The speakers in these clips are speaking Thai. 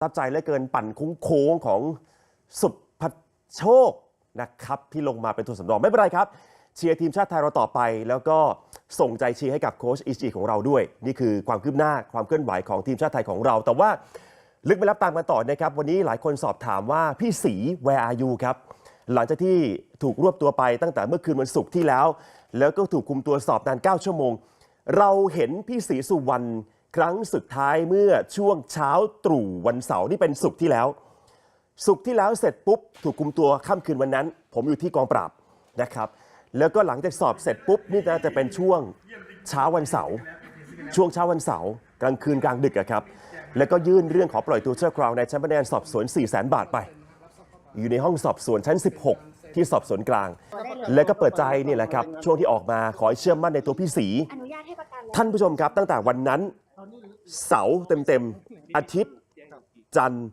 ทับใจเหลือเกินปั่นโค้งของสุภโชคนะครับที่ลงมาเป็นตัวสำรองไม่เป็นไรครับ เชียร์ทีมชาติไทยเราต่อไป แล้วก็ส่งใจเชียร์ให้กับโค้ชอิชิของเราด้วย นี่คือความคืบหน้าความเคลื่อนไหวของทีมชาติไทยของเรา แต่ว่าลึกไปรับตามกันต่อนะครับ วันนี้หลายคนสอบถามว่าพี่สี where are you ครับ หลังจากที่ถูกรวบตัวไปตั้งแต่เมื่อคืนวันศุกร์ที่แล้ว แล้วก็ถูกคุมตัวสอบนาน 9 ชั่วโมง เราเห็นพี่ศรีสุวรรณ ครั้งสุดท้ายเมื่อช่วงเช้าตรู่วันเสาร์นี่เป็นศุกร์ที่แล้ว ศุกร์ที่แล้วเสร็จปุ๊บ ถูกคุมตัวค่ำคืนวันนั้น ผมอยู่ที่กองปราบนะครับ แล้วก็หลังจากสอบเสร็จปุ๊บนี่น่าจะเป็นช่วงเช้าวันเสาร์ช่วงเช้าวันเสาร์กลางคืนกลางดึกอะครับ แล้วก็ยื่นเรื่องขอปล่อยตัวชั่วคราวในชั้นพนักงานสอบสวน 4 0 0 0 0 0บาทไป อยู่ในห้องสอบสวนชั้น 16 ที่สอบสวนกลาง แล้วก็เปิดใจนี่แหละครับช่วงที่ออกมาขอให้เชื่อมั่นในตัวพี่ศรีอนุญาตให้ประกันแล้วท่านผู้ชมครับตั้งแต่วันนั้น เสาร์เต็มๆ อาทิตย์ จันทร์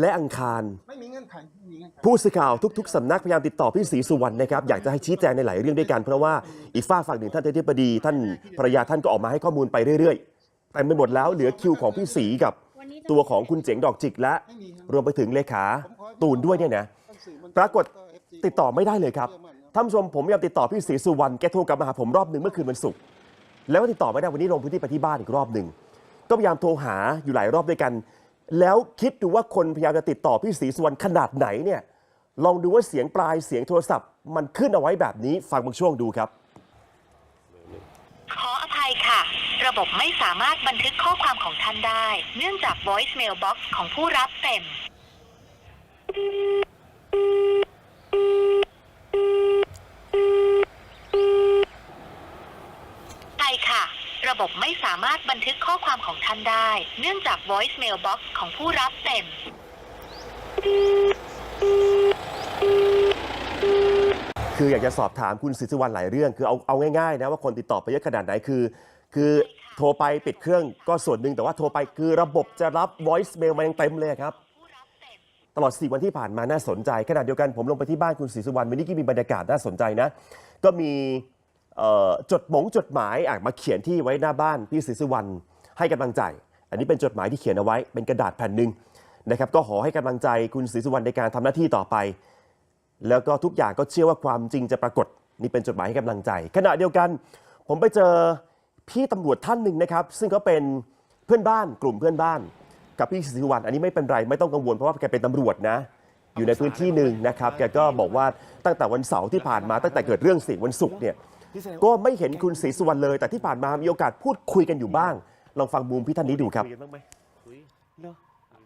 และอังคาร ไม่มีเงื่อนไขไม่มีเงื่อนไขผู้สื่อข่าวทุก ๆสำนักพยายามติดต่อพี่ศรีสุวรรณนะครับอยากจะให้ชี้แจงในหลายเรื่องด้วยกัน เพราะว่าอีกฝ้ากฝั่งหนึ่งท่านอธิบดีท่านภรรยาท่านก็ออกมาให้ข้อมูลไปเรื่อยๆแต่ไม่หมดแล้วเหลือคิวของพี่ศรีกับ ตัวของคุณเจ๋งดอกจิกและ รวมไปถึงเลขาตูนด้วยเนี่ยนะปรากฏติดต่อไม่ได้เลยครับท่านผู้ชมผมพยายามติดต่อพี่ศรีสุวรรณแกโทรกลับมาหาผมรอบหนึ่งเมื่อคืนวันศุกร์แล้วก็ติดต่อไม่ได้วันนี้ลงพื้นที่ไปที่บ้านอีกรอบหนึ่ง ก็พยายามโทรหาอยู่หลายรอบด้วยกัน แล้วคิดดูว่าคนพยายามจะติดต่อพี่ศรีสุวรรณขนาดไหนเนี่ยลองดูว่าเสียงปลายเสียงโทรศัพท์ มันขึ้นเอาไว้แบบนี้ฟังบางช่วงดูครับ ขออภัยค่ะ ระบบไม่สามารถบันทึกข้อความของท่านได้ เนื่องจาก voicemail box ของผู้รับเต็ม ใช่ค่ะ ระ บบไม่สามารถบันทึกข้อความของท่านได้ เนื่องจาก voicemail box ของผู้รับเต็ม คืออยากจะสอบถามคุณศรีสุวรรณหลายเรื่อง คือเอาเอาง่ายๆนะว่าคนติดต่อไปเยอะขนาดไหนคือ คือโทรไปปิดเครื่องก็ส่วนหนึ่งแต่ว่าโทรไปคือระบบจะรับ voice mail มายังเต็มเลยครับ ตลอด 4 วันที่ผ่านมาน่าสนใจขณะเดียวกันผมลงไปที่บ้านคุณศรีสุวรรณวันนี้ก็มีบรรยากาศน่าสนใจนะ ก็มี จดหมงจดหมายอะมาเขียนที่ไว้หน้าบ้านพี่ศรีสุวรรณให้กำลังใจ อันนี้เป็นจดหมายที่เขียนเอาไว้ เป็นกระดาษแผ่นหนึ่งนะครับก็ขอให้กำลังใจคุณศรีสุวรรณในการทำหน้าที่ต่อไป แล้วก็ทุกอย่างก็เชื่อว่าความจริงจะปรากฏนี่เป็นจดหมายให้กำลังใจ ขณะเดียวกัน ผมไปเจอพี่ตำรวจท่านหนึ่งนะครับ ซึ่งเขาเป็นเพื่อนบ้านกลุ่มเพื่อนบ้าน กับพี่ศรีสุวรรณอันนี้ไม่เป็นไรไม่ต้องกังวลเพราะว่าแกเป็นตำรวจนะอยู่ในพื้นที่หนึ่งนะครับ แกก็บอกว่าตั้งแต่วันเสาร์ที่ผ่านมาตั้งแต่เกิดเรื่องสิวันศุกร์เนี่ย ก็ไม่เห็นคุณศรีสุวรรณเลย แต่ที่ผ่านมามีโอกาสพูดคุยกันอยู่บ้าง ลองฟังมุมพี่ท่านนี้ดูครับคุยกันบ้างไหมคุย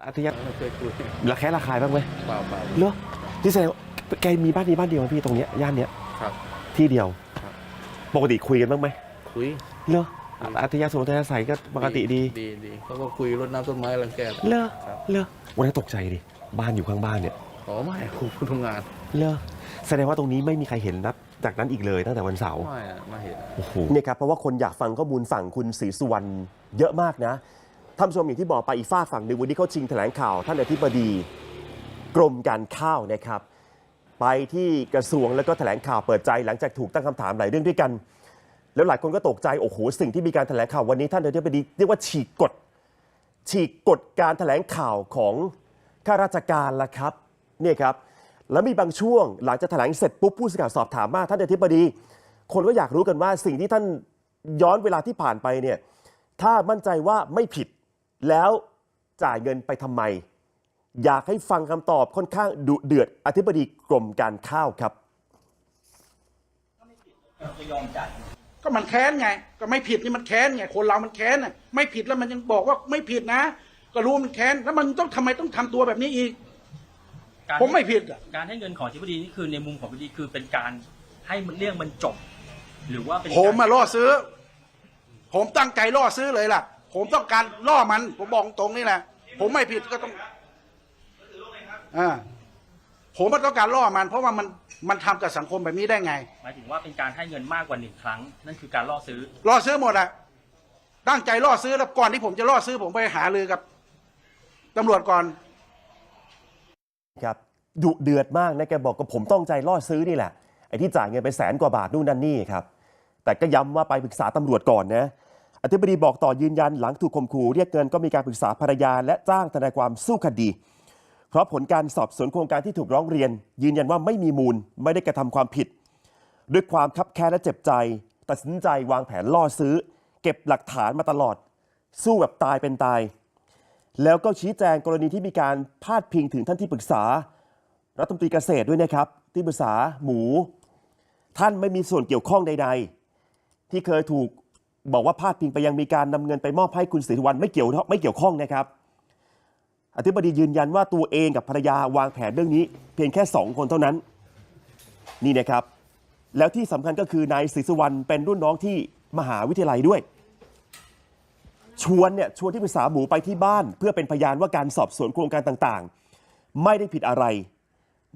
อาทิตย์ไม่เคยคุยระแคะระคายบ้างไหมเปล่าเปล่าเหรอที่แสดงว่าแกมีบ้านนี้บ้านเดียวไหมพี่ตรงเนี้ยย่านเนี้ยครับที่เดียวครับปกติคุยกันบ้างไหมคุยเหรออัธยาศัยอัธยาศัยก็ปกติดีดีดีเขาก็คุยรดน้ำต้นไม้รังแกเหรอครับเหรอวันนั้นตกใจดิบ้านอยู่ข้างบ้านเนี่ยอ๋อไม่คุยผู้ทำงานเหรอแสดงว่าตรงนี้ไม่มีใครเห็นนับ จากนั้นอีกเลยตั้งแต่วันเสาร์ไม่อะไม่เห็นโอ้โห เนี่ยครับเพราะว่าคนอยากฟังข้อมูลฝั่งคุณศรีสุวรรณเยอะมากนะท่านผู้ชมอย่างที่บอกไปอีกฝ้ากฝั่งหนึ่งวันนี้เขาชิงแถลงข่าว ท่านอธิบดีกรมการข้าวนะครับ ไปที่กระทรวงแล้วก็แถลงข่าวเปิดใจ หลังจากถูกตั้งคำถามหลายเรื่องด้วยกัน แล้วหลายคนก็ตกใจโอ้โหสิ่งที่มีการแถลงข่าววันนี้ท่านอธิบดีเรียกว่าฉีกกฎ ฉีกกฎการแถลงข่าวของข้าราชการละครับเนี่ยครับ แล้วมีบางช่วงหลังจากแถลงเสร็จปุ๊บผู้สื่อข่าวสอบถามมาท่านอธิบดี คนก็อยากรู้กันว่าสิ่งที่ท่านย้อนเวลาที่ผ่านไปเนี่ยถ้ามั่นใจว่าไม่ผิดแล้วจ่ายเงินไปทำไม อยากให้ฟังคำตอบค่อนข้างดุเดือดอธิบดีกรมการข้าวครับก็มันแค้นไง ก็ไม่ผิดนี่มันแค้นไงคนเรามันแค้นน่ะไม่ผิดแล้วมันยังบอกว่าไม่ผิดนะ ก็รู้มันแค้นแล้วมันต้องทำไมต้องทำตัวแบบนี้อีก การผมไม่ผิดอะการให้เงินของทิบดีนี่คือในมุมของทิบดีคือเป็นการให้มันเรื่องมันจบ หรือว่าเป็นผมมาการล่อซื้อ ผมตั้งใจล่อซื้อเลยล่ะ ผมต้องการล่อมัน ผมบอกตรงนี่แหละผมไม่ผิดก็ต้องอ่าผมมันต้องการล่อมัน เพราะว่ามันมันทำกับสังคมแบบนี้ได้ไง หมายถึงว่าเป็นการให้เงินมากกว่าหนึ่งครั้ง นั่นคือการล่อซื้อ ล่อซื้อหมดอะตั้งใจล่อซื้อแล้วก่อนที่ผมจะล่อซื้อ ผมไปหารือกับตำรวจก่อน ครับดุเดือดมากนะแกบอกกับผมต้องใจล่อซื้อนี่แหละไอ้ที่จ่ายเงินไปแสนกว่าบาทนู่นนั่นนี่ครับ แต่ก็ย้ำว่าไปปรึกษาตำรวจก่อนนะอธิบดีบอกต่อยืนยันหลังถูกข่มขู่เรียกเงินก็มีการปรึกษาภรรยา และจ้างทนายความสู้คดี เพราะผลการสอบสวนโครงการที่ถูกร้องเรียน ยืนยันว่าไม่มีมูลไม่ได้กระทำความผิด ด้วยความคับแค้นและเจ็บใจ ตัดสินใจวางแผนล่อซื้อ เก็บหลักฐานมาตลอด สู้แบบตายเป็นตาย แล้วก็ชี้แจงกรณีที่มีการพาดพิงถึงท่านที่ปรึกษา รัฐมนตรีเกษตรด้วยนะครับ ที่ปรึกษาหมู ท่านไม่มีส่วนเกี่ยวข้องใด ๆ ที่เคยถูกบอกว่าพาดพิงไปยังมีการนำเงินไปมอบให้คุณศรีสุวรรณไม่เกี่ยวไม่เกี่ยวข้องนะครับ อธิบดียืนยันว่าตัวเองกับภรรยาวางแผนเรื่องนี้ เพียงแค่สองคนเท่านั้น นี่นะครับ แล้วที่สำคัญก็คือนายศรีสุวรรณเป็นรุ่นน้องที่มหาวิทยาลัยด้วย ชวนเนี่ยชวนที่ปรึกษาหมูไปที่บ้าน เพื่อเป็นพยานว่าการสอบสวนโครงการต่างๆ ไม่ได้ผิดอะไร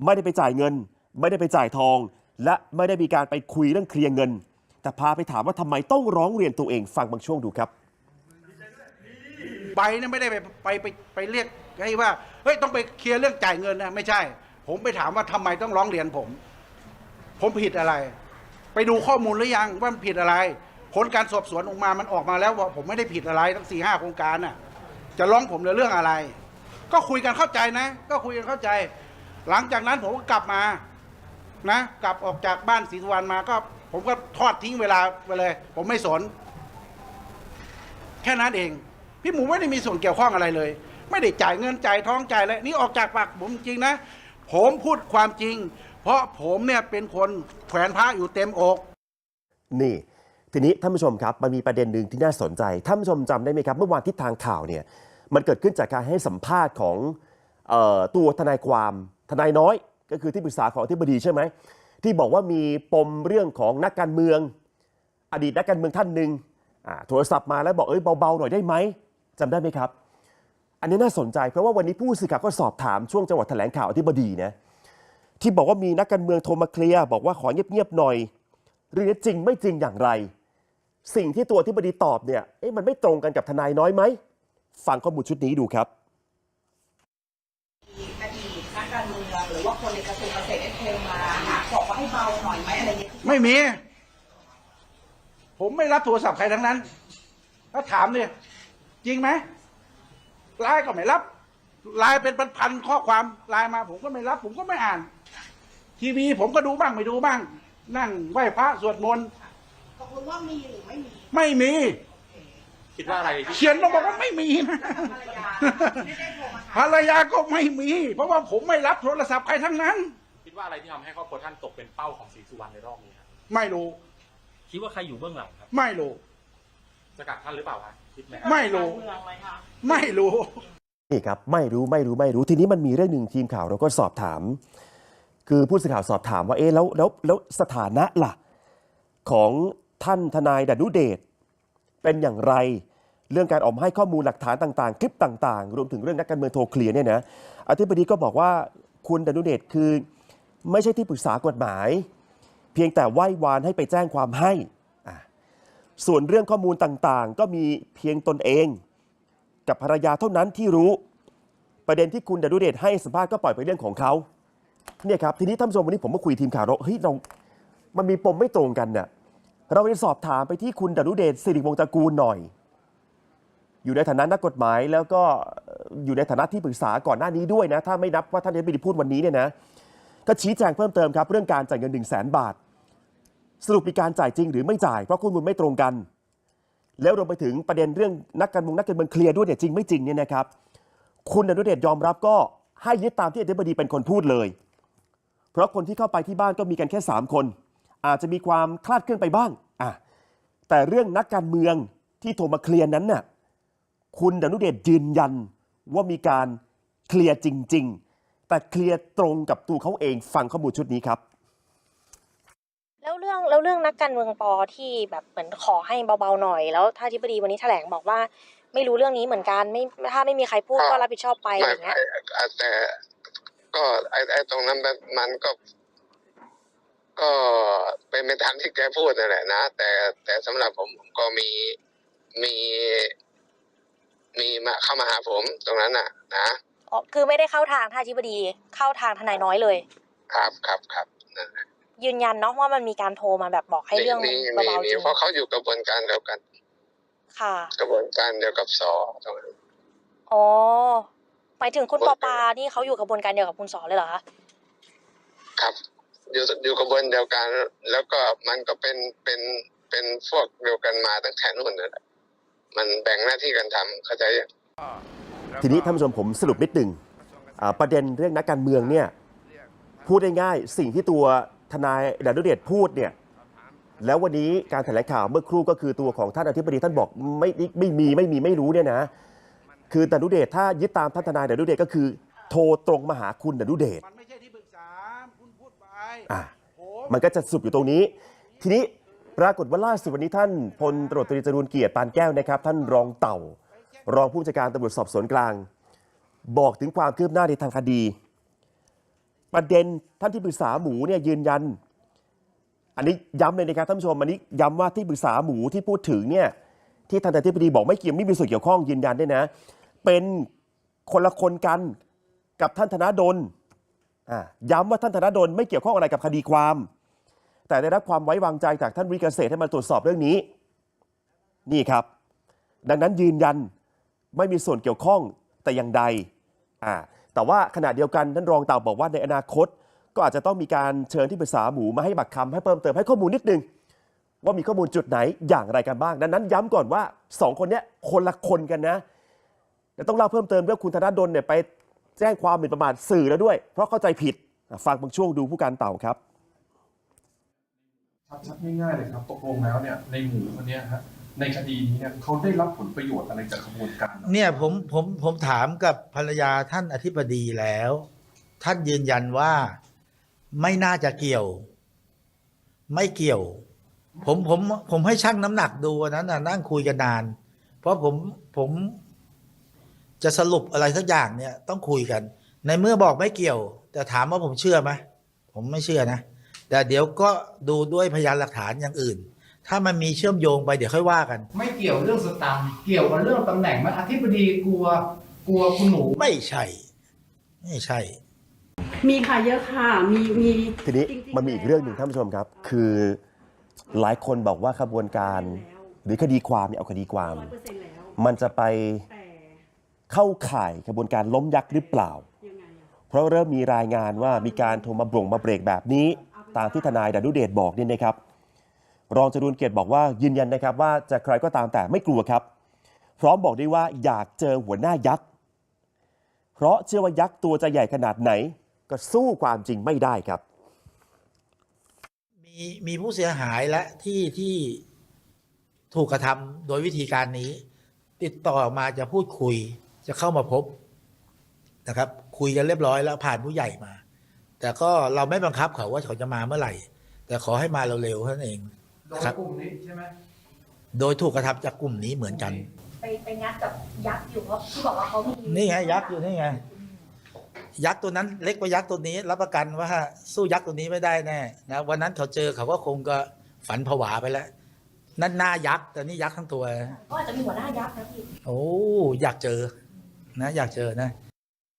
ไม่ได้ไปจ่ายเงิน ไม่ได้ไปจ่ายทอง และไม่ได้มีการไปคุยเรื่องเคลียร์เงิน แต่พาไปถามว่าทำไมต้องร้องเรียนตัวเองฟังบางช่วงดูครับ ใบเนี่ยไม่ได้ไปไปไปไปเรียกให้ว่าเฮ้ยต้องไปเคลียร์เรื่องจ่ายเงินนะไม่ใช่ ผมไปถามว่าทำไมต้องร้องเรียนผม ผมผิดอะไร ไปดูข้อมูลหรือยังว่ามันผิดอะไร ผลการสอบสวนออกมามันออกมาแล้วว่าผมไม่ได้ผิดอะไรทั้งสี่ห้าโครงการน่ะจะร้องผมในเรื่องอะไร ก็คุยกันเข้าใจนะ ก็คุยกันเข้าใจ หลังจากนั้นผมก็กลับมานะกลับออกจากบ้านศรีสุวรรณมาก็ ผมก็ทอดทิ้งเวลาไปเลย ผมไม่สน แค่นั้นเอง พี่หมูไม่ได้มีส่วนเกี่ยวข้องอะไรเลย ไม่ได้จ่ายเงินจ่ายท้องจ่ายอะไรนี่ออกจากปากผมจริงนะ ผมพูดความจริง เพราะผมเนี่ยเป็นคนแขวนพระอยู่เต็มอก นี่ ทีนี้ท่านผู้ชมครับมันมีประเด็นหนึ่งที่น่าสนใจท่านผู้ชมจำได้ไหมครับเมื่อวานทิศทางข่าวเนี่ยมันเกิดขึ้นจากการให้สัมภาษณ์ของออตัวทนายความทนายน้อย ก็คือที่ปรึกษาของอธิบดีใช่ไหมที่บอกว่ามีปมเรื่องของนักการเมือง อดีตนักการเมืองท่านหนึ่งโทรศัพท์มาแล้วบอกเอ้ยเบาๆหน่อยได้ไหมจำได้ไหมครับ อันนี้น่าสนใจเพราะว่าวันนี้ผู้สื่อข่าวก็สอบถามช่วงจังหวัดแถลงข่าวอธิบดีนะที่บอกว่ามีนักการเมืองโทรมาเคลียร์บอกว่าขอเงียบๆหน่อยเรื่องนี้จริงไม่จริงอย่างไร สิ่งที่ตัวที่บดีตอบเนี่ยเอ๊ะมันไม่ตรงกันกับทนายน้อยไหมฟังข้อมูลชุดนี้ดูครับอดีตนักการเมืองหรือว่าคนในกระทรวงเกษตรได้โทรมาหาบอกว่าให้เบาหน่อยไหมอะไรอย่างเงี้ยไม่มี ผมไม่รับโทรศัพท์ใครทั้งนั้น ถ้าถามเนี่ยจริงไหมไลน์ก็ไม่รับไลน์เป็นพันๆข้อความไลน์มา ผมก็ไม่รับ ผมก็ไม่อ่าน ทีวีผมก็ดูบ้างไม่ดูบ้าง นั่งไหว้พระสวดมนต์ ตกลงว่ามีหรือไม่มีไม่มี คิดว่าอะไรที่เขียนมาบอกว่าไม่มีนะภรรยาไม่ได้โทรมาภรรยาก็ไม่มี เพราะว่าผมไม่รับโทรศัพท์ใครทั้งนั้น คิดว่าอะไรที่ทำให้ครอบครัวท่านตกเป็นเป้าของศรีสุวรรณในรอบนี้ครับไม่รู้ คิดว่าใครอยู่เบื้องหลังครับ ไม่รู้ จะกัดท่านหรือเปล่าครับคิดไหมครับไม่รู้ เมืองไหมคะ ไม่รู้ นี่ครับไม่รู้ไม่รู้ไม่รู้ทีนี้มันมีเรื่องหนึ่งทีมข่าวเราก็สอบถาม คือผู้สื่อข่าวสอบถามว่าเอ๊ะแล้วแล้วแล้วสถานะล่ะ ของ ท่านทนายดนุเดชเป็นอย่างไร เรื่องการออกมาให้ข้อมูลหลักฐานต่างๆ คลิปต่างๆ รวมถึงเรื่องนักการเมืองโทรเคลียร์เนี่ยนะอธิบดีก็บอกว่าคุณดนุเดชคือไม่ใช่ที่ปรึกษากฎหมาย เพียงแต่ไหว้วานให้ไปแจ้งความให้ส่วนเรื่องข้อมูลต่างๆ ก็มีเพียงตนเอง กับภรรยาเท่านั้นที่รู้ประเด็นที่คุณดนุเดชให้สัมภาษณ์ก็ปล่อยไปเรื่องของเขาเนี่ยครับทีนี้ท่านผู้ชมวันนี้ผมมาคุยทีมข่าวเราเฮ้ยเรา มันมีปมไม่ตรงกันน่ะ เราไปสอบถามไปที่คุณดนุเดชสิริวงศ์ตระกูลหน่อย อยู่ในฐานะนักกฎหมายแล้วก็อยู่ในฐานะที่ปรึกษาก่อนหน้านี้ด้วยนะ ถ้าไม่นับว่าท่านอธิบดีพูดวันนี้เนี่ยนะก็ชี้แจงเพิ่มเติมครับ เรื่องการจ่ายเงิน1 0 0 0 0แสนบาท สรุปมีการจ่ายจริงหรือไม่จ่ายเพราะข้อมูลไม่ตรงกัน แล้วรวมไปถึงประเด็นเรื่องนักการเมืองนักการเมืองเคลียร์ด้วยเนี่ยจริงไม่จริงเนี่ยนะครับ คุณอนุเดชยอมรับก็ให้ยึดตามที่อธิบดีเป็นคนพูดเลย เพราะคนที่เข้าไปที่บ้านก็มีกันแค่ 3 คน อาจจะมีความคลาดเคลื่อนไปบ้างอะแต่เรื่องนักการเมืองที่โทรมาเคลียร์นั้นน่ะคุณดนุเดชยืนยันว่ามีการเคลียร์จริง ๆ แต่เคลียร์ตรงกับตัวเขาเองฟังข้อมูลชุดนี้ครับแล้วเรื่องแล้วเรื่องนักการเมืองปอที่แบบเหมือนขอให้เบาๆหน่อย แล้วท่านอธิบดีวันนี้แถลงบอกว่า ไม่รู้เรื่องนี้เหมือนกันไม่ถ้าไม่มีใครพูดก็รับผิดชอบไปอะไรไม่อย่างเงี้ยไม่แต่ก็ไอ้ไอ้ตรงนั้นมันมันก็ ก็เป็นไปตามที่แกพูดนั่นแหละนะแต่แต่สำหรับผมผมก็มีมีมีมาเข้ามาหาผมตรงนั้นน่ะ นะอ๋อคือไม่ได้เข้าทางท่านอธิบดี เข้าทางทนายน้อยเลย ครับครับครับนั่นแหละยืนยันเนาะว่ามันมีการโทรมาแบบบอกให้เรื่องมีมันมีเบาๆมีจริงเพราะเขาอยู่กระบวนการเดียวกัน ค่ะ กระบวนการเดียวกับสอตรงนั้นอ๋อหมายถึงคุณปอปานี่เขาอยู่กระบวนการเดียวกับคุณสอเลยเหรอคะครับ อยู่อยู่กระบวนเดียวกัน แล้วก็มันก็เป็นเป็นเป็นพวกเดียวกันมาตั้งแต่นู่นนั่นแหละมันแบ่งหน้าที่กันทำเข้าใจยังทีนี้ท่านผู้ชมผมสรุปนิดหนึ่งอ่าประเด็นเรื่องนักการเมืองเนี่ยพูดได้ง่ายสิ่งที่ตัวทนายดนุเดชพูดเนี่ยแล้ววันนี้การแถลงข่าวเมื่อครู่ก็คือตัวของท่านอธิบดีท่านบอกไม่ไม่มีไม่มีไม่รู้เนี่ยนะ คือดนุเดชถ้ายึดตามท่านทนายดนุเดชก็คือ โทรตรงมาหาคุณดนุเดช อะมันก็จะสรุปอยู่ตรงนี้ ทีนี้ปรากฏว่าล่าสุดวันนี้ท่านพลตำรวจตรีจรูนเกียรติปานแก้วนะครับ ท่านรองเต่า รองผู้บัญชาการตำรวจสอบสวนกลาง บอกถึงความคืบหน้าในทางคดี ประเด็นท่านที่ปรึกษาหมูเนี่ยยืนยัน อันนี้ย้ำเลยนะครับท่านผู้ชมอันนี้ย้ำว่าที่ปรึกษาหมูที่พูดถึงเนี่ยที่ท่านอธิบดีบอกไม่เกี่ยวไม่มีส่วนเกี่ยวข้องยืนยันด้วยนะ เป็นคนละคนกันกับท่านธนาดล ย้ำว่าท่านธนาดลไม่เกี่ยวข้องอะไรกับคดีความ แต่ได้รับความไว้วางใจจากท่านวิเกษตรให้มาตรวจสอบเรื่องนี้ นี่ครับ ดังนั้นยืนยันไม่มีส่วนเกี่ยวข้องแต่อย่างใดอ่าแต่ว่าขณะเดียวกันท่านรองเต่าบอกว่าในอนาคต ก็อาจจะต้องมีการเชิญที่ปรึกษาหมูมาให้บักคำให้เพิ่มเติมให้ข้อมูลนิดนึงว่ามีข้อมูลจุดไหนอย่างไรกันบ้าง ดังนั้นย้ำก่อนว่าสองคนเนี้ยคนละคนกันนะแต่ต้องเล่าเพิ่มเติมว่าคุณธนาดลเนี่ยไป แจ้งความหมิ่นประมาทสื่อแล้วด้วย เพราะเข้าใจผิดอะฟังบางช่วงดูผู้การเต่าครับชัดๆง่ายๆเลยครับตกลงแล้วเนี่ยในหมู่คนเนี้ยฮะในคดีนี้เนี่ยเขาได้รับผลประโยชน์อะไรจากขบวนการเนี่ยผมผมผมถามกับภรรยาท่านอธิบดีแล้ว ท่านยืนยันว่าไม่น่าจะเกี่ยว ไม่เกี่ยว ผมผมผมให้ชั่งน้ำหนักดูวันนั้นน่ะนั่งคุยกันนาน เพราะผมผม จะสรุปอะไรสักอย่างเนี่ยต้องคุยกัน ในเมื่อบอกไม่เกี่ยว แต่ถามว่าผมเชื่อไหมผมไม่เชื่อนะ แต่เดี๋ยวก็ดูด้วยพยานหลักฐานอย่างอื่น ถ้ามันมีเชื่อมโยงไปเดี๋ยวค่อยว่ากัน ไม่เกี่ยวเรื่องสตังค์เกี่ยวกับเรื่องตำแหน่งไหมอธิบดีกลัวกลัวคุณหนู ไม่ใช่ ไม่ใช่ มีค่ะเยอะค่ะ มีมีทีนี้มันมีอีกเรื่องหนึ่งท่านผู้ชมครับ คือหลายคนบอกว่าขบวนการ หรือคดีความเนี่ยเอาคดีความ ร้อยเปอร์เซ็นต์แล้ว มันจะไปแต่ เข้าข่ายกระบวนการล้มยักษ์หรือเปล่ายังไงอะเพราะเริ่มมีรายงานว่ามีการโทรมาบ่งมาเบรกแบบนี้ ตามที่ทนายดนุเดชบอกเนี่ยนะครับ รองจรูนเกียรติบอกว่ายืนยันนะครับว่าจะใครก็ตามแต่ไม่กลัวครับ พร้อมบอกได้ว่าอยากเจอหัวหน้ายักษ์เพราะเชื่อว่ายักษ์ตัวจะใหญ่ขนาดไหน ก็สู้ความจริงไม่ได้ครับ มีมีผู้เสียหายและที่ที่ถูกกระทำโดยวิธีการนี้ ติดต่อมาจะพูดคุย จะเข้ามาพบนะครับ คุยกันเรียบร้อยแล้วผ่านผู้ใหญ่มา แต่ก็เราไม่บังคับเขาว่าเขาจะมาเมื่อไหร่ แต่ขอให้มาเร็วๆเท่านั้นเองโดยครับกลุ่มนี้ใช่ไหมโดยถูกกระทำจากกลุ่มนี้เหมือนกัน ไปไปงัดกับยักษ์อยู่เพราะที่บอกว่าเขามีนี่ไงยักษ์อยู่นี่ไงยักษ์ตัวนั้นเล็กกว่ายักษ์ตัวนี้รับประกันว่าสู้ยักษ์ตัวนี้ไม่ได้แน่นะวันนั้นเขาเจอเขาก็คงก็ฝันผวาไปแล้วนั่นหน้ายักษ์แต่นี่ยักษ์ทั้งตัวก็อาจจะมีหัวหน้ายักษ์นะพี่โอ้อยากเจอ นะอยากเจอนะ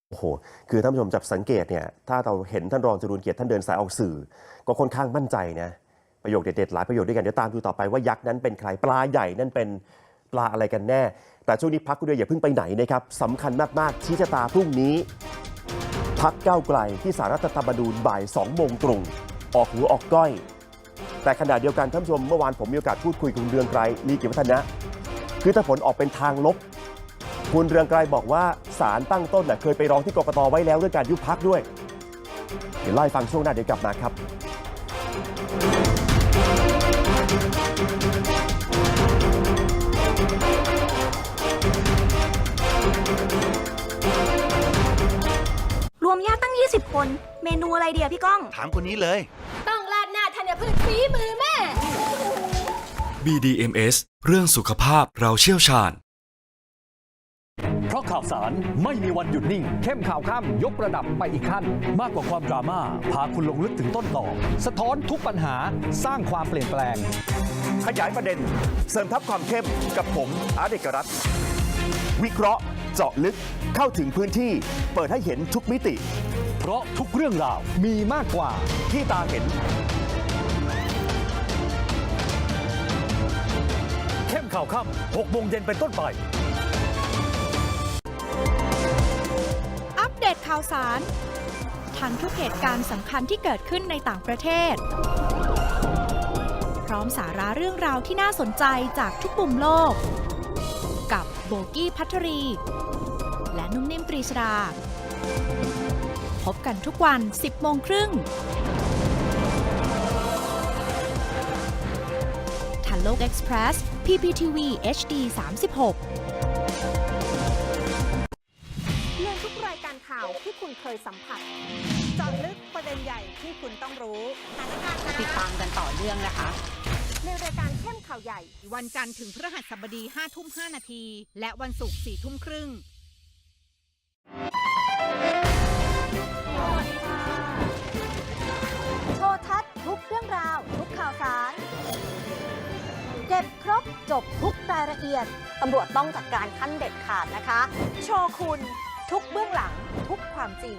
โอ้โห คือท่านผู้ชมจับสังเกตเนี่ย ถ้าเราเห็นท่านรองจรูนเกียรติท่านเดินสายออกสื่อ ก็ค่อนข้างมั่นใจนะ ประโยคเด็ดๆ หลายประโยคด้วยกัน เดี๋ยวตามดูต่อไปว่ายักษ์นั้นเป็นใคร ปลาใหญ่นั่นเป็นปลาอะไรกันแน่ แต่ช่วงนี้พักคุณเดียวอย่าเพิ่งไปไหนนะครับสำคัญมากๆ ชี้ชะตาพรุ่งนี้ พักก้าวไกลที่สารรัฐธรรมนูญบ่าย2โมงตรงออกหัวออกก้อย แต่ขณะเดียวกันท่านผู้ชมเมื่อวานผมมีโอกาสพูดคุยกับคุณเรืองไกรลีกิจวัฒนะ คือถ้าผลออกเป็นทางลบ คุณเรืองไกรบอกว่าศาลตั้งต้นน่ะเคยไปร้องที่กกตไว้แล้วเรื่องการยุบพักด้วย เดี๋ยวเล่าให้ฟังช่วงหน้าเดี๋ยวกลับมาครับรวมญาติตั้ง 20 คน เมนูอะไรเดียพี่ก้อง ถามคนนี้เลย ต้องราดหน้าธัญพืชฝีมือแม่ BDMS เรื่องสุขภาพเราเชี่ยวชาญเพราะ ข่าวสารไม่มีวันหยุดนิ่ง เข้มข่าวข้ามยกระดับไปอีกขั้น มากกว่าความดราม่าพาคุณลงลึกถึงต้นต่อ สะท้อนทุกปัญหาสร้างความเปลี่ยนแปลง ขยายประเด็น เสริมทับความเข้มกับผมอาร์ตเอกรัตน์วิเคราะห์ เจาะลึกเข้าถึงพื้นที่ เปิดให้เห็นทุกมิติ เพราะทุกเรื่องราวมีมากกว่าที่ตาเห็น เข้มมข่าวค่ำ6โมงเย็นเป็นต้นไป ข่าวสาร ทันทุกเหตุการณ์สำคัญที่เกิดขึ้นในต่างประเทศ พร้อมสาระเรื่องราวที่น่าสนใจจากทุกมุมโลก กับโบกี้พัทรี และนุ่มนิ่มปรีชดา พบกันทุกวัน 10 โมงครึ่งทันโลกเอ็กซ์เพรส PPTV HD 36 ที่คุณเคยสัมผัสเจาะลึกประเด็นใหญ่ที่คุณต้องรู้ติดตามกันต่อเนื่องนะคะ ในรายการเข้มข่าวใหญ่ วันจันทร์ถึงพฤหัสบดี5ทุ่ม5นาที และวันศุกร์4ทุ่มครึ่งโทรทัศน์ทุกเรื่องราว ทุกข่าวสาร เก็บครบจบทุกรายละเอียด ตำรวจต้องจัดการขั้นเด็ดขาดนะคะ โชว์คุณ ทุกเบื้องหลังทุกความจริง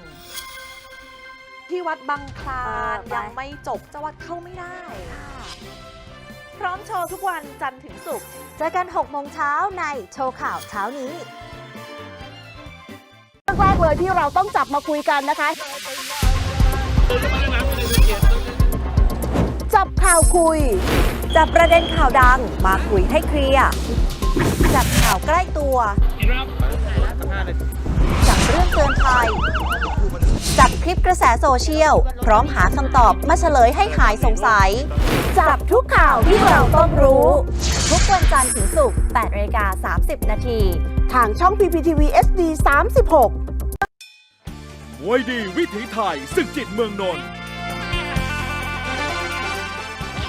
ที่วัดบางคลาเออไปยังไม่จบจะวัดเข้าไม่ได้ พร้อมโชว์ทุกวันจันทร์ถึงศุกร์เจอกัน 6 โมงเช้าในโชว์ข่าวเช้านี้แรกเลยที่เราต้องจับมาคุยกันนะคะ จับข่าวคุย จับประเด็นข่าวดังมาคุยให้เคลียร์ จับข่าวใกล้ตัวจับ เรื่องเตือนภัยจับคลิปกระแสโซเชียล พร้อมหาคำตอบมาเฉลยให้หายสงสัย จับทุกข่าวที่เราต้องรู้ ทุกวันจันทร์ถึงศุกร์8นาฬิกา30 นาที ทางช่อง PPTV SD 36มวยดีวิถีไทยศึกจิตเมืองนนท์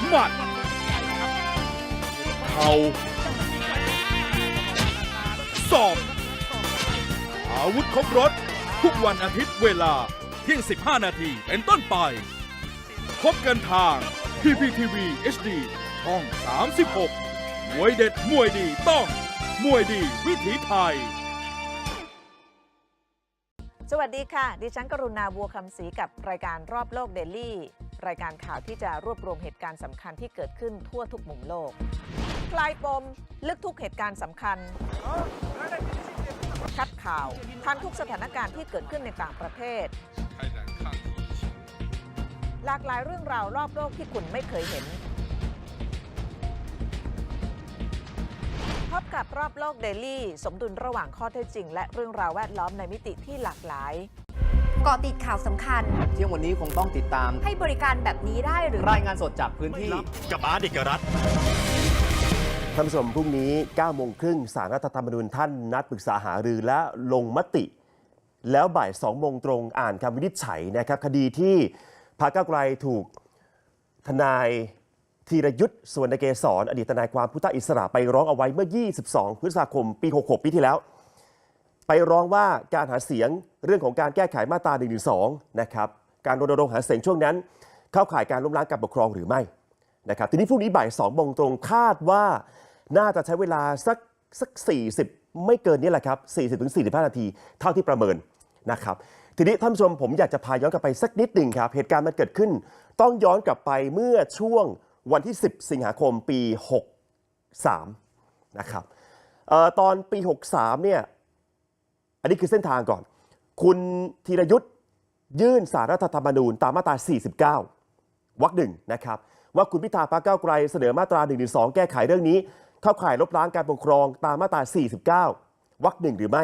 หมัดเข่าศอก อาวุธครบรถ ทุกวันอาทิตย์เวลาเที่ยง 15 นาทีเป็นต้นไป พบกันทาง PPTV HD ช่อง 36 มวยเด็ดมวยดีต้อง มวยดีวิถีไทย สวัสดีค่ะ ดิฉันกรุณาบัวคำศรีกับรายการรอบโลกเดลี่ รายการข่าวที่จะรวบรวมเหตุการณ์สำคัญที่เกิดขึ้นทั่วทุกมุมโลก คลายปม ลึกทุกเหตุการณ์สำคัญ ชัดข่าว ทันทุกสถานการณ์ที่เกิดขึ้นในต่างประเทศ หลากหลายเรื่องราวรอบโลกที่คุณไม่เคยเห็น พบกับรอบโลกเดลี่ สมดุลระหว่างข้อเท็จจริง และเรื่องราวแวดล้อมในมิติที่หลากหลายเกาะติดข่าวสำคัญ เที่ยงวันนี้คงต้องติดตาม ให้บริการแบบนี้ได้หรือ รายงานสดจากพื้นที่ กับอาร์ตเอกรัฐ ท่านผู้ชมพรุ่งนี้9โมงครึ่งสารรัฐธรรมนูญท่านนัดปรึกษาหารือและลงมติ แล้วบ่าย2โมงตรงอ่านคำวินิจฉัยนะครับ คดีที่พรรคก้าวไกลถูกทนายธีรยุทธ์สวนเกษรอดีตทนายความพุทธอิสระไปร้องเอาไว้เมื่อ 22 พฤษภาคม ปี 66 ปีที่แล้ว ไปร้องว่าการหาเสียงเรื่องของการแก้ไขมาตรา1นึนะครับ การรณรงค์หาเสียงช่วงนั้น เข้าข่ายการล้มล้างการปกครองหรือไม่ นะครับทีนี้พรุ่งนี้บ่าย2โมงตรงคาดว่าน่าจะใช้เวลาสักสัก 40 ไม่เกินนี้แหละครับ 40ถึง45 นาที เท่าที่ประเมินนะครับทีนี้ท่านผู้ชมผมอยากจะพาย้อนกลับไปสักนิดหนึ่งครับเหตุการณ์มันเกิดขึ้น ต้องย้อนกลับไปเมื่อช่วงวันที่ 10 สิงหาคมปี 63นะครับออตอนปี 63เนี่ยอันนี้คือเส้นทางก่อน คุณธีรยุทธ์ยื่นสารรัฐธรรมนูญตามมาตรา 49 วรรคหนึ่งนะครับ ว่าคุณพิธาพรรคก้าวไกลเสนอมาตรา1นึแก้ไขเรื่องนี้ เข้าข่ายลบล้างการปกครองตามมาตรา 49 วรรคหนึ่งหรือไม่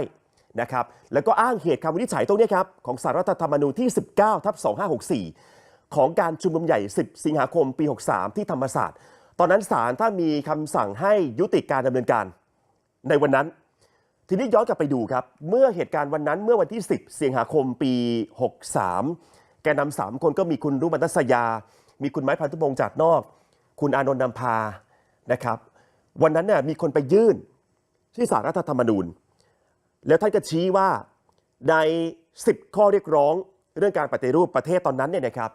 นะครับแล้วก็อ้างเหตุคำวินิจฉัยตรงนี้ครับของสารรัฐธรรมนูญที่ 19ทับ2564 ของการชุมนุมใหญ่ 10 สิงหาคมปี 63 ที่ธรรมศาสตร์ ตอนนั้นศาลถ้ามีคำสั่งให้ยุติการดำเนินการ ในวันนั้น ทีนี้ย้อนกลับไปดูครับ เมื่อเหตุการณ์วันนั้นเมื่อวันที่ 10 สิงหาคมปี 63 แกนนำสามคนก็มีคุณรุมัตสยา มีคุณไม้พันธุพงษ์จัดนอก คุณอานนท์นำพานะครับ วันนั้นเนี่ยมีคนไปยื่นที่สารรัฐธรรมนูญ แล้วท่านก็ชี้ว่าใน 10 ข้อเรียกร้องเรื่องการปฏิรูปประเทศตอนนั้นเนี่ยนะครับ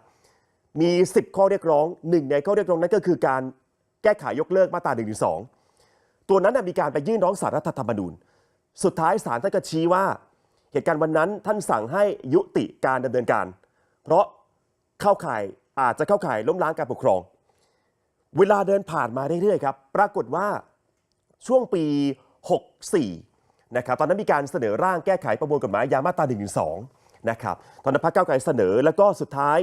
มี 10 ข้อเรียกร้องหนึ่งในข้อเรียกร้องนั้นก็คือการแก้ไขยกเลิกมาตรา1นึตัวนั้นนะมีการไปยื่นร้องสารรัฐธรรมนูญ สุดท้ายศาลท่านก็ชี้ว่า เหตุการณ์วันนั้นท่านสั่งให้ยุติการดำเนินการ เพราะเข้าข่าย อาจจะเข้าข่ายล้มล้างการปกครอง เวลาเดินผ่านมาเรื่อยๆครับ ปรากฏว่าช่วงปี 64 นะครับ ตอนนั้นมีการเสนอร่างแก้ไขประมวลกฎหมายยามาตรา1นึนะครับ ตอนนั้นพรรคก้าไกลเสนอ แล้วก็สุดท้าย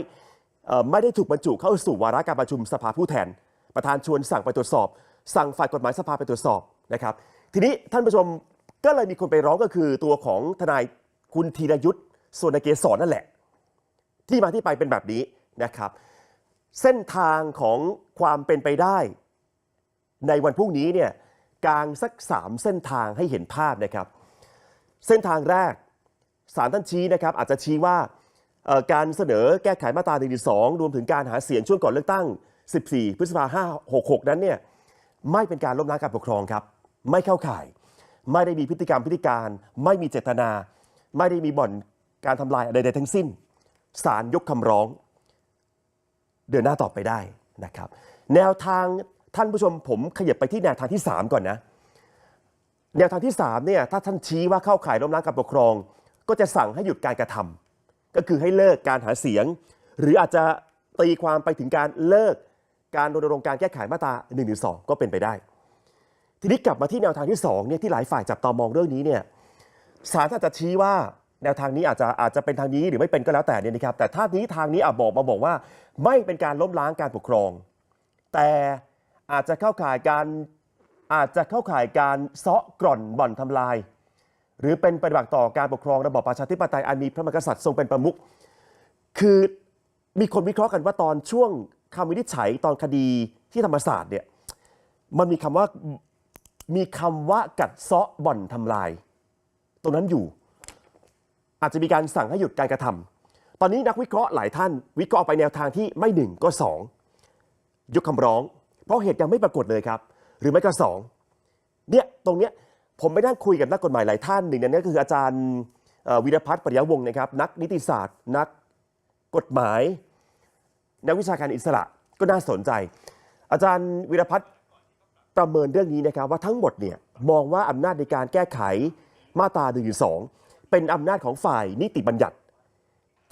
ไม่ได้ถูกบรรจุเข้าสู่วาระการประชุมสภาผู้แทน ประธานชวนสั่งไปตรวจสอบ สั่งฝ่ายกฎหมายสภาไปตรวจสอบนะครับ ทีนี้ท่านผู้ชมก็เลยมีคนไปร้องก็คือตัวของทนายคุณธีรยุทธ์ส่วนเกษรนั่นแหละ ที่มาที่ไปเป็นแบบนี้ นะครับ เส้นทางของความเป็นไปได้ ในวันพรุ่งนี้เนี่ยกางสักสามเส้นทางให้เห็นภาพนะครับ เส้นทางแรกสารท่านชี้นะครับ อาจจะชี้ว่าการเสนอแก้ไขมาตรา1นึรวมถึงการหาเสียงช่วงก่อนเลือกตั้ง 14 พฤษภาคม566 นั้นเนี่ยไม่เป็นการล้มล้างการปกครองครับ ไม่เข้าข่าย ไม่ได้มีพฤติกรรมพฤติการ ไม่มีเจตนา ไม่ได้มีบ่อนการทำลายอะไรใดทั้งสิ้นศาลยกคำร้อง เดินหน้าต่อไปได้นะครับ แนวทางท่านผู้ชมผมขยับไปที่แนวทางที่ 3 ก่อนนะ แนวทางที่3เนี่ยถ้าท่านชี้ว่าเข้าข่ายล้มล้างการปกครอง ก็จะสั่งให้หยุดการกระทำก็คือให้เลิกการหาเสียง หรืออาจจะตีความไปถึงการเลิกการรณรงค์การแก้ไขมาตรา1นึก็เป็นไปได้ ทีนี้กลับมาที่แนวทางที่2เนี่ยที่หลายฝ่ายจับตามองเรื่องนี้เนี่ยศาลอาจจะชี้ว่า แนวทางนี้อาจจะอาจจะเป็นทางนี้หรือไม่เป็นก็แล้วแต่เนี่ยนะครับ แต่ถ้านี้ทางนี้อาบอกมาบอกว่า ไม่เป็นการล้มล้างการปกครอง แต่อาจจะเข้าข่ายการอาจจะเข้าข่ายการเซาะกร่อนบ่อนทำลาย หรือเป็นปฏิบัติต่อการปกครองระบอบประชาธิปไตยอันมีพระมหากษัตริย์ทรงเป็นประมุขคือมีคนวิเคราะห์กันว่าตอนช่วงคำวินิจฉัยตอนคดีที่ธรรมศาสตร์เนี่ยมันมีคำว่ามีคำว่ากัดเซาะบ่อนทำลาย ตรงนั้นอยู่ อาจจะมีการสั่งให้หยุดการกระทำตอนนี้นักวิเคราะห์หลายท่าน วิเคราะห์ไปแนวทางที่ไม่หนึ่งก็สองยกคำร้อง เพราะเหตุยังไม่ปรากฏเลยครับ หรือไม่ก็สองเนี่ยตรงเนี้ยผมไปนั่งคุยกับนักกฎหมายหลายท่านหนึ่งในนั้นก็คืออาจารย์วิรพัฒน์ปริยวงศ์นะครับ นักนิติศาสตร์ นักกฎหมาย นักวิชาการอิสระก็น่าสนใจ อาจารย์วิรพัฒน์ประเมินเรื่องนี้นะครับว่าทั้งหมดเนี่ยมองว่าอำนาจในการแก้ไขมาตรา1นึ เป็นอำนาจของฝ่ายนิติบัญญัติ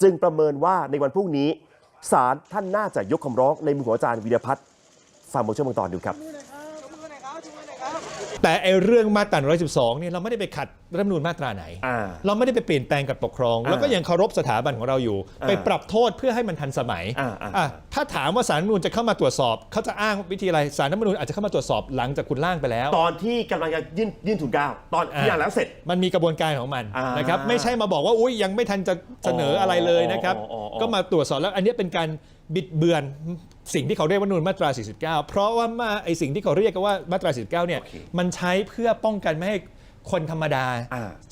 จึงประเมินว่าในวันพรุ่งนี้ศาลท่านน่าจะยกคำร้องในมือของอาจารย์วีรพัฒน์ฟังบทเชื่อมตอนดูครับ แต่ไอเรื่องมาตรา112เนี่ยเราไม่ได้ไปขัดรัฐธรรมนูญมาตราไหนเราไม่ได้ไปเปลี่ยนแปลงกับปกครองอ่าแล้วก็ยังเคารพสถาบันของเราอยู่อ่าไปปรับโทษเพื่อให้มันทันสมัยอ่าอ่า อะถ้าถามว่าสารรัฐธรรมนูญจะเข้ามาตรวจสอบเขาจะอ้างวิธีอะไรสารรัฐธรรมนูญอาจจะเข้ามาตรวจสอบหลังจากคุณร่างไปแล้ว ตอนที่กำลังจะยื่นยื่นทุนเกล้าตอนที่อ่านแล้วเสร็จ มันมีกระบวนการของมันอ่านนะครับไม่ใช่มาบอกว่าอุ้ยยังไม่ทันจะเสนออะไรเลยนะครับ อ๋ออ๋ออ๋อก็มาตรวจสอบแล้วอันนี้เป็นการ บิดเบือนสิ่งที่เขาเรียกว่านูนมาตรา 49 เพราะว่ามาไอสิ่งที่เขาเรียกกันว่ามาตรา 49 เนี่ย มันใช้เพื่อป้องกันไม่ให้คนธรรมดา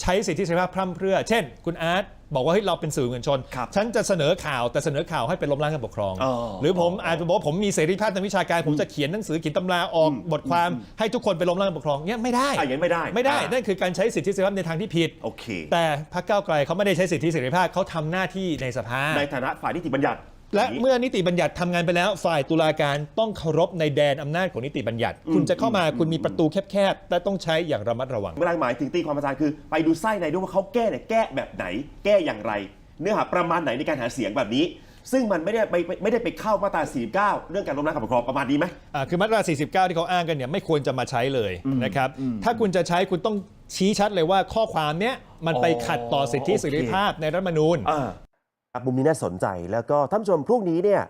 ใช้สิทธิเสรีภาพพร่ำเพรื่อ เช่น คุณอาร์ตบอกว่าเฮ้ยเราเป็นสื่อมวลชน ฉันจะเสนอข่าวแต่เสนอข่าวให้เป็นล้มล้างการปกครองอ๋อหรือผมอาจจะบอกว่าผมมีเสรีภาพทางวิชาการ ผมจะเขียนหนังสือเขียนตำราออกบทความให้ทุกคนไปล้มล้างการปกครองเนี่ยไม่ได้อะอย่างนั้นไม่ได้ไม่ได้อ่านั่นคือการใช้สิทธิเสรีภาพในทางที่ผิดโอเคแต่พรรคก้าวไกลเขาไม่ได้ใช้สิทธิเสรีภาพเขาทำหน้าที่ในสภาในฐานะฝ่ายนิติบัญญัติ และเมื่อนิติบัญญัติทำงานไปแล้ว ฝ่ายตุลาการต้องเคารพในแดนอำนาจของนิติบัญญัติ คุณจะเข้ามาคุณมีประตูแคบๆแต่ต้องใช้อย่างระมัดระวัง เมื่อไรหมายถึงตีความอาจารย์คือ ไปดูไส้ในด้วยว่าเขาแก้เนี่ยแก้แบบไหน แก้อย่างไร เนื้อหาประมาณไหนในการหาเสียงแบบนี้ ซึ่งมันไม่ได้ไปไม่ได้ไปเข้ามาตรา 49 เรื่องการล้มล้างการปกครองประมาณนี้ไหม อ่าคือมาตรา 49 ที่เขาอ้างกันเนี่ยไม่ควรจะมาใช้เลยนะครับ ถ้าคุณจะใช้คุณต้องชี้ชัดเลยว่าข้อความเนี้ยมันไปขัดต่อสิทธิเสรีภาพในรัฐธรรมนูญ อ่า มุมนี้น่าสนใจแล้วก็ท่านชมพรุ่งนี้เนี่ย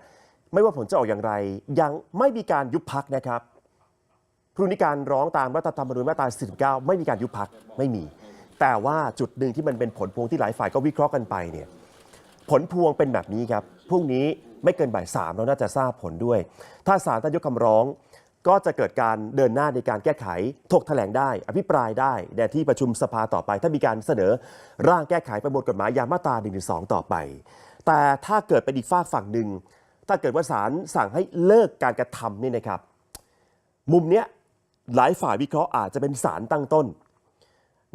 ไม่ว่าผลจะออกอย่างไร ยังไม่มีการยุบพักนะครับพรุ่งนี้การร้องตามรัฐธรรมนูญมาตรา49 ไม่มีการยุบพักไม่มี แต่ว่าจุดหนึ่งที่มันเป็นผลพวงที่หลายฝ่ายก็วิเคราะห์กันไปเนี่ยผลพวงเป็นแบบนี้ครับพรุ่งนี้ไม่เกินบ่ายสามเราน่าจะทราบผลด้วย ถ้าศาลท่านยกคำร้อง ก็จะเกิดการเดินหน้าในการแก้ไข ถกแถลงได้ อภิปรายได้ในที่ประชุมสภาต่อไป ถ้ามีการเสนอร่างแก้ไขประมวลกฎหมายยามาตรา1นึต่อไป แต่ถ้าเกิดเป็นอีกฝากฝั่งหนึ่ง ถ้าเกิดว่าศาลสั่งให้เลิกการกระทำนี่นะครับ มุมเนี้ยหลายฝ่ายวิเคราะห์อาจจะเป็นสารตั้งต้น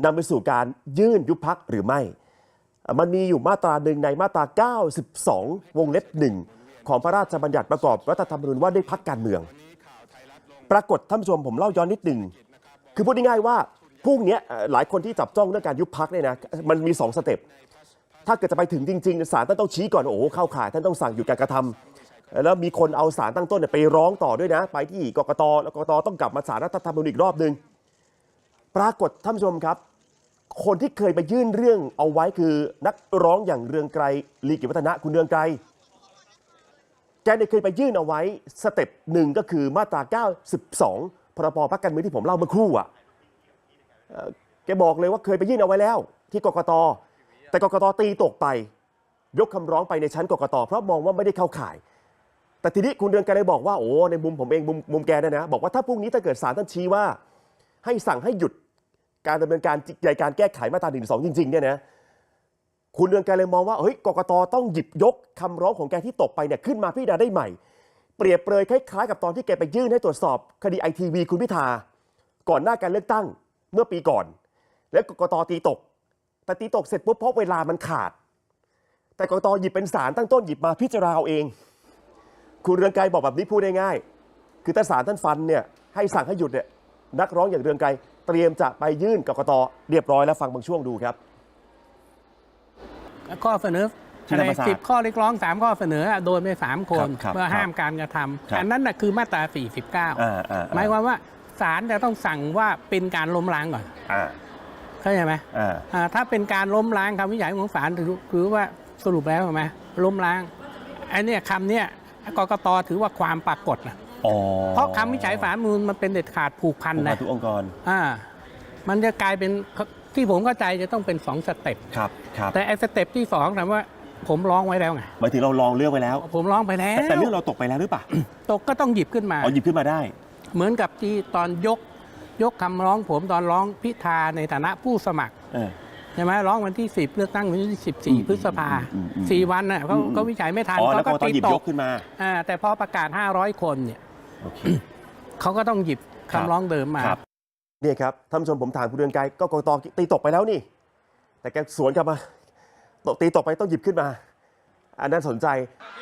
นำไปสู่การยื่นยุบพักหรือไม่ มันมีอยู่มาตราหนึ่งในมาตรา 92 วงเล็บหนึ่งของพระราชบัญญัติประกอบรัฐธรรมนูญว่าด้วยพักการเมือง ปรากฏท่านผู้ชมผมเล่าย้อนนิดหนึ่งคือพูดง่ายๆว่าพรุ่งนี้หลายคนที่จับจ้องเรื่องการยุบพักเนี่ยนะมันมี 2 สเต็ปถ้าเกิดจะไปถึงจริงๆศาลท่านต้องชี้ก่อนโอ้โหเข้าข่ายท่านต้องสั่งหยุดการกระทำแล้วมีคนเอาสารตั้งต้นไปร้องต่อด้วยนะ ไปที่กกตแล้วกกตต้องกลับมาสารรัฐธรรมนูญอีกรอบหนึ่งปรากฏท่านผู้ชมครับ คนที่เคยไปยื่นเรื่องเอาไว้คือนักร้องอย่างเรืองไกรลีกิวัฒนะคุณเรืองไกร กเนี่ยเคยไปยื่นเอาไว้สเต็ปหนึ่งก็คือมาตรา 92 พรบพักการเมืองที่ผมเล่าเมื่อครู่อะแกบอกเลยว่าเคยไปยื่นเอาไว้แล้ว ที่กกต แต่กกตตีตกไป ยกคำร้องไปในชั้นกกต เพราะมองว่าไม่ได้เข้าข่าย แต่ทีนี้คุณเรืองไกรเลยบอกว่าโอ้ในมุมผมเองมุมมุมแกเนี่ยนะ บอกว่าถ้าพรุ่งนี้ถ้าเกิดศาลท่านชี้ว่า ให้สั่งให้หยุดการดำเนินการในการแก้ไขมาตรา1นึจริงๆเนี่ยนะ คุณเรืองไกรเลยมองว่าเฮ้ยกกตต้องหยิบยกคำร้องของแกที่ตกไปเนี่ยขึ้นมาพิจารณาได้ใหม่ เปรียบเปรยคล้ายๆกับตอนที่แกไปยื่นให้ตรวจสอบคดีไอทีวีคุณพิธาก่อนหน้าการเลือกตั้งเมื่อปีก่อน แล้วกกตตีตกแต่ตีตกเสร็จปุ๊บเพราะเวลามันขาด แต่กกตหยิบเป็นสารตั้งต้นหยิบมาพิจารณาเอาเอง คุณเรืองไกรบอกแบบนี้พูดง่ายๆคือถ้าศาลท่านฟันเนี่ยให้สั่งให้หยุดเนี่ยนักร้องอย่างเรืองไกรเตรียมจะไปยื่นกกตเรียบร้อยแล้วฟังบางช่วงดูครับ ข้อเสนอที่อะไรธรรมศาสตร์สิบข้อเรียกร้องสามข้อเสนอโดนไปสามคนครับครับเพื่อห้ามการกระทครับำอันนั้นน่ะคือมาตราอ่าอ่า49 หมายความว่าศาลจะต้องสั่งว่าเป็นการล้มล้างก่อนอ่าเข้าใจไหมอ่าอ่าถ้าเป็นการล้มล้างคำวินิจฉัยของศาลถือถือว่าสรุปแล้วใช่ไหมล้มล้างไอ้เนี่ยคำเนี้ยกกตถือว่าความปรากฏนะอ๋อเพราะคำวินิจฉัยศาลมูลมันเป็นเด็ดขาดผูกพันผมนะมาทุกองค์กรอ่ามันจะกลายเป็นที่ผมเข้าใจจะต้องเป็นสองสเต็ปครับครับแต่ไอ้สเต็ปที่สองถามว่าผมร้องไว้แล้วไงหมายถึงเราลองเลือกไว้แล้ว ผมร้องไปแล้ว แต่แต่เรื่องเราตกไปแล้วหรือเปล่าตกก็ต้องหยิบขึ้นมาเอาหยิบขึ้นมาได้ เหมือนกับที่ตอนยกยกคำร้องผมตอนร้องพิธาในฐานะผู้สมัครเออใช่ไหมร้องวันที่ 10 เลือกตั้งวันที่ 14 พฤษภาอืมอืมสี่วันน่ะเขาอืมอืมเขาวิจัยไม่ทันอ๋อแล้วกเขากตหยิบยกขึ้นมาอ่าแต่พอประกาศ 500 คนเนี่ยโอเคเขาก็ต้องหยิบคำร้องเดิมมาครับ เนี่ยครับท่านผู้ชมผมถามคุณเรืองไกรก็กกตตีตกไปแล้วนี่ แต่แกสวนกลับมาตกตีตกไปต้องหยิบขึ้นมา อันนั้นสนใจ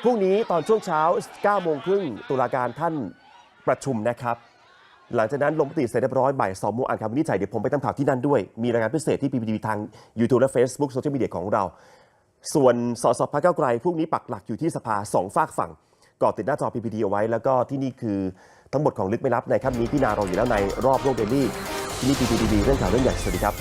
พรุ่งนี้ตอนช่วงเช้า9โมงครึ่งตุลาการท่านประชุมนะครับ หลังจากนั้นลงมติเสร็จเรียบร้อยบ่ายสองโมงอ่านคำวินิจฉัยเดี๋ยวผมไปทำข่าวที่นั่นด้วย มีรายงานพิเศษที่ PPTV ทาง YouTube และ Facebook โซเชียลมีเดียของเรา ส่วนสสพักเก้าไกลพรุ่งนี้ปักหลักอยู่ที่สภาสองฝากฝั่งก่อติดหน้าจอ PPT เอาไว้ แล้วก็ที่นี่คือ ทั้งหมดของลึกไม่ลับในค่ำนี้พี่นารออยู่แล้วในรอบโลกเดลี่ที่นี่ดีๆเรื่องข่าวเรื่องใหญ่สวัสดีครับ